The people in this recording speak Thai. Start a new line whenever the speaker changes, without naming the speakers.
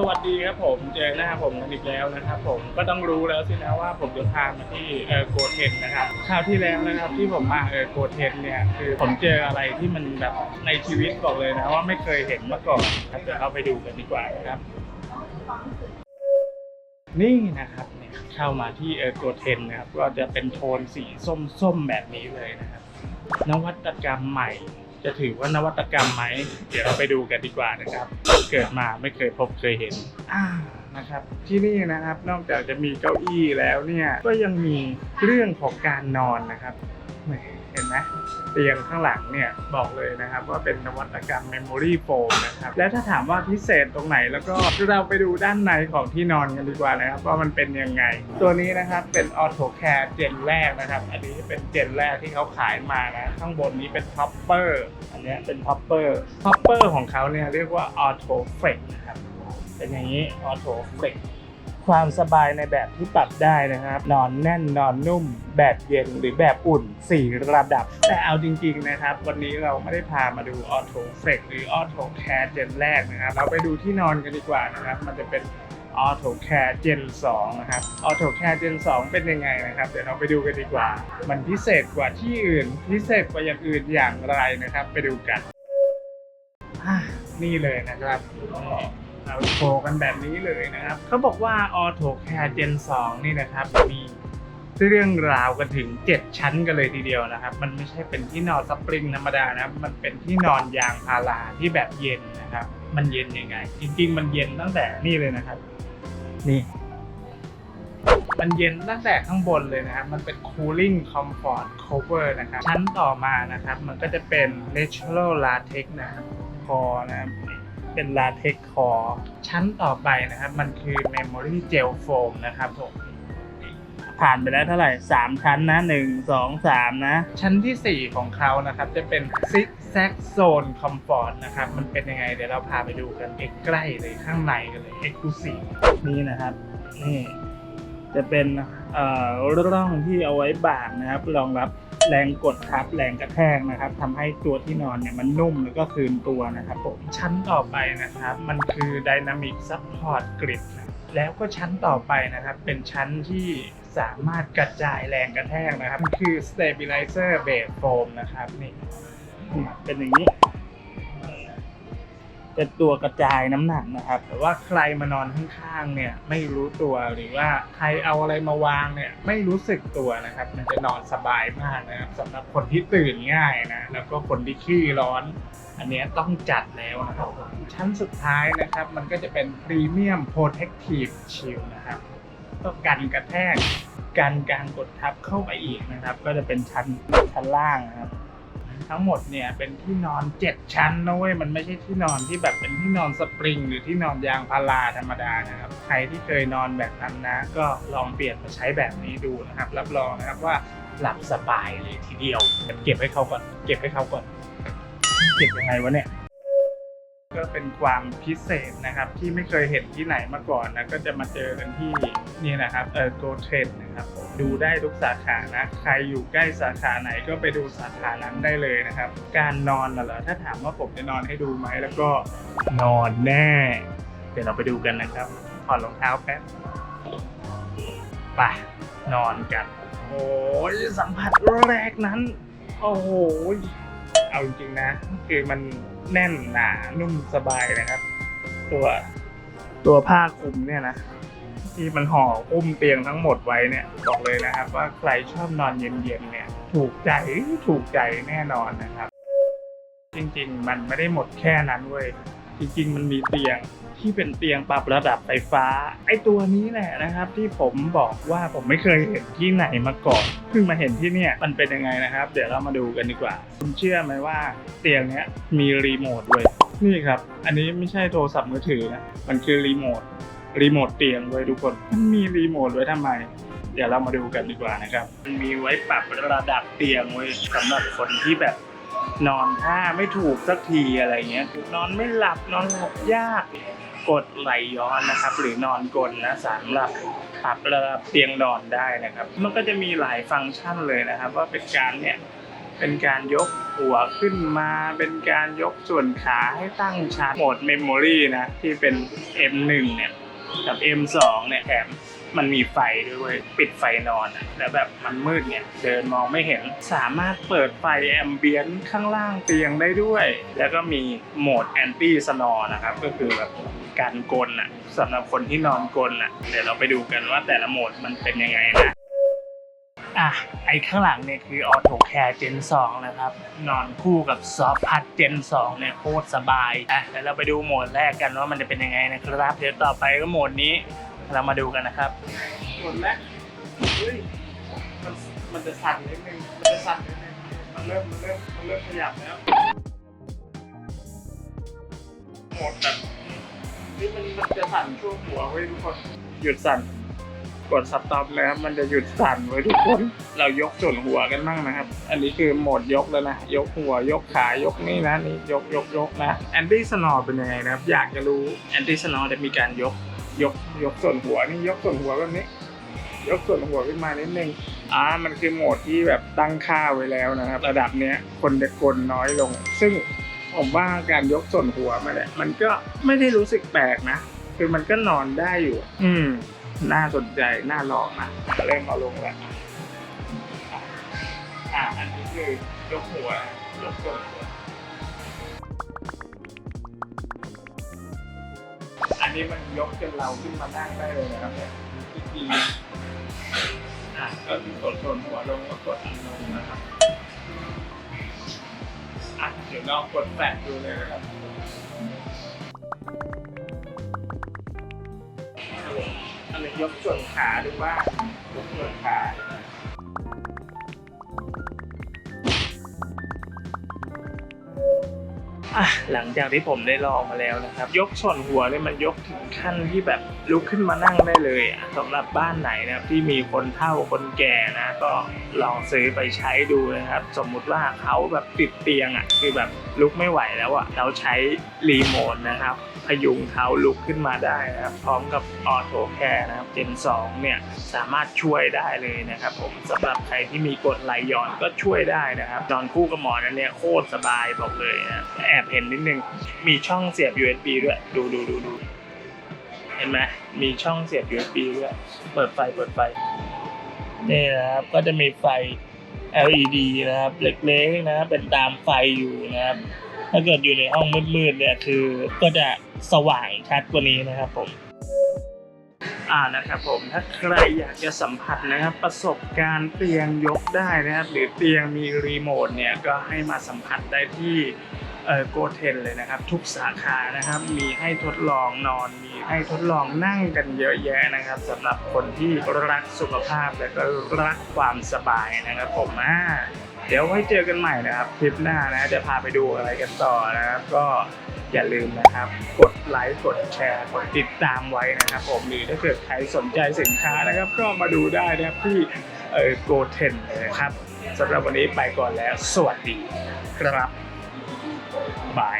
สวัสดีครับผมเจอหน้าผมกันอีกแล้วนะครับผมก็ต้องรู้แล้วสินะว่าผมจะพามาที่เออโกเทนนะครับคราวที่แล้วนะครับที่ผมมาเออโกเทนเนี่ยคือผมเจออะไรที่มันแบบในชีวิตบอกเลยนะว่าไม่เคยเห็นมาก่อนครับเดี๋ยวเราไปดูกันดีกว่านะครับนี่นะครับเนี่ยเข้ามาที่เออโกเทนนะครับก็จะเป็นโทนสีส้มๆแบบนี้เลยนะครับนวัตกรรมใหม่ จะถือว่านวัตกรรมไหม เดี๋ยวเราไปดูกันดีกว่านะครับ เกิดมาไม่เคยพบเคยเห็นอ่านะครับ ที่นี่นะครับนอกจากจะมีเก้าอี้แล้วเนี่ยก็ยังมีเรื่องของการนอนนะครับแหมเห็ นไหมเตียงข้างหลังเนี่ยบอกเลยนะครับว่าเป็นนวัตกรรม Memory Foam นะครับและถ้าถามว่าพิเศษตรงไหน แล้วก็เราไปดูด้านในของที่นอนกันดีกว่านะครับว่ามันเป็นยังไง ตัวนี้นะครับเป็น AutoCare เจนแรกนะครับ อันนี้เป็นเจนแรกที่เขาขายมานะข้างบนนี้เป็น Topper อันนี้เป็น Topper Topper ของเขาเนี่ยเรียกว่า Auto Flex นะครับเป็นอย่างนี้ Auto Flex ความสบายในแบบที่ปรับได้นะครับ นอนแน่นนอนนุ่ม แบบเย็นหรือแบบอุ่น 4 ระดับ แต่เอาจริงๆนะครับ วันนี้เราไม่ได้พามาดู Auto Flex หรือ Auto Care เจนแรกนะครับ เราไปดูที่นอนกันดีกว่านะครับ มันจะเป็น Auto Care Gen 2 นะครับ Auto Care Gen 2 เป็นยังไงนะครับ เดี๋ยวเราไปดูกันดีกว่า มันพิเศษกว่าที่อื่น พิเศษกว่าอย่างอื่นอย่างไรนะครับ ไปดูกัน นี่เลยนะครับ นี่เราโชว์กันแบบนี้เลยนะครับเขาบอกว่า Auto Care Gen 2 นี่นะครับมีเรื่องราวกันถึง 7 ชั้นกันเลยทีเดียวนะครับ มันไม่ใช่เป็นที่นอนสปริงธรรมดานะมันเป็นที่นอนยางพาราที่แบบเย็นนะครับ มันเย็นยังไง จริง ๆ มันเย็นตั้งแต่นี่เลยนะครับ นี่มันเย็นตั้งแต่ข้างบนเลยนะครับ มันเป็น cooling comfort cover นะครับ ชั้นต่อมานะครับ มันก็จะเป็น natural latex นะครับคอนะครับ เป็น latex คอชั้นต่อไปนะครับ มันคือ memory gel foam นะครับผมผ่านไปแล้วเท่าไหร่ 3 ชั้นนะ 1 2 3 นะ ชั้นทีสี่4 ของเขานะครับ จะเป็น zig zag zone comfort นะครับ มันเป็นยังไงเดี๋ยวเราพาไปดูกันใกล้ๆเลยข้างในกันเลย exclusive นี่นะครับ นี่ จะเป็นอ่อร่องที่เอาไว้บากนะครับรองรับ แรงกดทับแรงกระแทกนะครับทำให้ตัวที่นอนเนี่ยมันนุ่มแล้วก็คืนตัวนะครับผมชั้นต่อไปนะครับ มันคือ Dynamic Support Grip นะแล้วก็ชั้นต่อไปนะครับ เป็นชั้นที่สามารถกระจายแรงกระแทกนะครับ คือ Stabilizer Base Foam นะครับนี่เป็นอย่างนี้ เป็นตัวกระจายน้ำหนักนะครับ แต่ว่าใครมานอนข้างๆเนี่ยไม่รู้ตัวหรือว่าใครเอาอะไรมาวางเนี่ยไม่รู้สึกตัวนะครับ มันจะนอนสบายมากนะครับสำหรับคนที่ตื่นง่ายนะแล้วก็คนที่ขี้ร้อน อันนี้ต้องจัดแล้วนะครับผมชั้นสุดท้ายนะครับ มันก็จะเป็น Premium Protective Shield นะครับก็กันกระแทกกันการกดทับเข้าไปอีกนะครับ ก็จะเป็นชั้นชั้นล่างนะครับ ทั้งหมดเนี่ยเป็นที่นอน7ชั้นนะเว้ยมันไม่ใช่ที่นอนที่แบบเป็นที่นอนสปริง หรือที่นอนยางพาราธรรมดานะครับใครที่เคยนอนแบบนั้นนะ ก็ลองเปลี่ยนมาใช้แบบนี้ดูนะครับ รับรองนะครับว่าหลับสบายเลยทีเดียวเก็บให้เขาก่อน เก็บให้เขาก่อน เก็บยังไงวะเนี่ย ก็เป็นความพิเศษนะครับที่ไม่เคยเห็นที่ไหนมาก่อนนะก็จะมาเจอกันที่นี่นะครับเออโกเทนนะครับดูได้ทุกสาขานะใครอยู่ใกล้สาขาไหนก็ไปดูสาขานั้นได้เลยนะครับ การนอนน่ะเหรอถ้าถามว่าผมจะนอนให้ดูไหมแล้วก็นอนแน่ เดี๋ยวเราไปดูกันนะครับถอดรองเท้าแป๊บไปนอนกันโอ้ยสัมผัสแรกนั้น โอ้โหเอาจริงๆนะ คือมัน แน่นหนานุ่มสบายนะครับ ตัวตัวผ้าคลุมเนี่ยนะที่มันห่ออุ้มเตียงทั้งหมดไว้เนี่ยบอกเลยนะครับ ว่าใครชอบนอนเย็นๆเนี่ย ถูกใจถูกใจแน่นอนนะครับ จริงๆ มันไม่ได้หมดแค่นั้นเว้ยจริงๆ มันมีเตียง ที่เป็นเตียงปรับระดับไฟฟ้า ไอตัวนี้แหละนะครับ ที่ผมบอกว่าผมไม่เคยเห็นที่ไหนมาก่อนเพิ่งมาเห็นที่เนี่ยมันเป็นยังไงนะครับ เดี๋ยวเรามาดูกันดีกว่า คุณเชื่อไหมว่าเตียงเนี้ยมีรีโมทด้วยนี่ครับ อันนี้ไม่ใช่โทรศัพท์มือถือนะมันคือรีโมทรีโมทเตียงเลยทุกคนมันมีรีโมทไว้ทำไม เดี๋ยวเรามาดูกันดีกว่านะครับ มันมีไว้ปรับระดับเตียงไว้สำหรับคนที่แบบนอนท่าไม่ถูกสักทีอะไรเงี้ยนอนไม่หลับนอนหลับยาก กดไหลย้อนนะครับ หรือนอนกลนนะสำหรับปรับระดับเตียงนอนได้นะครับ มันก็จะมีหลายฟังก์ชันเลยนะครับ ว่าเป็นการเนี่ยเป็นการยกหัวขึ้นมา เป็นการยกส่วนขาให้ตั้งชาร์จโหมดเมมโมรีนะที่เป็น M1 เนี่ยกับ M2 เนี่ยแถมมันมีไฟด้วยปิดไฟนอนอะแล้วแบบมันมืดเนี่ยเดินมองไม่เห็นสามารถเปิดไฟแอมเบียนต์ข้างล่างเตียงได้ด้วย แล้วก็มีโหมดแอนตี้สนอนะครับ ก็คือแบบ การกลอะสำหรับคนที่นอนกลอะเดี๋ยวเราไปดูกันว่าแต่ละโหมดมันเป็นยังไงนะอะไอ้ข้างหลังเนี่ยคือ Auto Care Gen 2นะครับ นอนคู่กับ Soft Pad Gen 2เนี่ยโคตรสบายอะเดี๋ยวเราไปดูโหมดแรกกันว่ามันจะเป็นยังไงนะครับ เดี๋ยวต่อไปก็โหมดนี้เรามาดูกันนะครับโหมดแรกเฮ้ยมันมันจะสั่นนิดนึงมันจะสั่นนิดนึงมันเริ่มมันเริ่มมันเริ่มขยับแล้วโหมดแบบ นี่มันมันจะสั่นช่วงหัวไว้ยทุกคน หยุดสั่น กดสต็อปนะครับ มันจะหยุดสั่นไว้ทุกคน เรายกส่วนหัวกันบ้างนะครับ อันนี้คือโหมดยกแล้วนะ ยกหัวยกขายกนี่นะนี่ยกยกยกนะแอนตี้สโนเป็นยังไงนะครับ อยากจะรู้แอนตี้สโนจะมีการยกยกยกส่วนหัวนี่ยกส่วนหัวแบบนี้ ยกส่วนหัวขึ้นมานิดนึงอ่ามันคือโหมดที่แบบตั้งค่าไว้แล้วนะครับ ระดับเนี้ยคนจะกลน้อยลง ซึ่ง ผมว่าการยกส่วนหัวมาเนี่ยมันก็ไม่ได้รู้สึกแปลกนะ คือมันก็นอนได้อยู่ อืม น่าสนใจ น่าลองนะเริ่มเอาลงแล้วอ่าอันนี้คือยกหัวยกส่วนหัว อันนี้มันยกจนเราขึ้นมานั่งได้เลยนะครับเนี่ยอีกทีอะก็กดส่วนหัวลงก็กดอันลงนะครับ อะเดี๋ยวลองกดแฟลชดูเลยนะครับอันนี้ยกส่วนขาดูว่ายกส่วนขา อะหลังจากที่ผมได้ลองมาแล้วนะครับ ยกส่วนหัวเนี่ยมันยกถึงขั้นที่แบบลุกขึ้นมานั่งได้เลยอะสำหรับบ้านไหนนะครับที่มีคนเฒ่าคนแก่นะก็ลองซื้อไปใช้ดูนะครับ สมมุติว่าเขาแบบติดเตียงอะคือแบบลุกไม่ไหวแล้วอะเราใช้รีโมทนะครับพยุงเขาลุกขึ้นมาได้นะครับ พร้อมกับออโต้แคร์นะครับ Gen 2เนี่ยสามารถช่วยได้เลยนะครับ ผมสำหรับใครที่มีกรดไหลย้อนก็ช่วยได้นะครับนอนคู่กับหมอนอันเนี้ยโคตรสบายบอกเลยนะแอบเห็นนิดนึง มีช่องเสียบ USB ด้วย ดูดูดูดูเห็นไหมมีช่องเสียบ USB ด้วย เปิดไฟเปิดไฟ นี่นะครับ ก็จะมีไฟ LED นะครับ เล็กๆนะ เป็นตามไฟอยู่นะครับ ถ้าเกิดอยู่ในห้องมืดๆเนี่ยคือก็จะสว่างชัดกว่านี้นะครับผมอ่านะครับผมถ้าใครอยากจะสัมผัสนะครับประสบการณ์เตียงยกได้นะครับ หรือเตียงมีรีโมทเนี่ยก็ให้มาสัมผัสได้ที่ โกเทนเลยนะครับ ทุกสาขานะครับ มีให้ทดลองนอน มีให้ทดลองนั่งกันเยอะแยะนะครับสำหรับคนที่รักสุขภาพและก็รักความสบายนะครับผมอ่าเดี๋ยวไว้เจอกันใหม่นะครับคลิปหน้านะจะพาไปดูอะไรกันต่อนะครับ ก็อย่าลืมนะครับ กดไลค์กดแชร์กดติดตามไว้นะครับ ผมหรือถ้าเกิดใครสนใจสินค้านะครับ ก็มาดูได้นะครับที่เออโกเทนเลยนะครับสำหรับวันนี้ไปก่อนแล้ว สวัสดีครับ บาย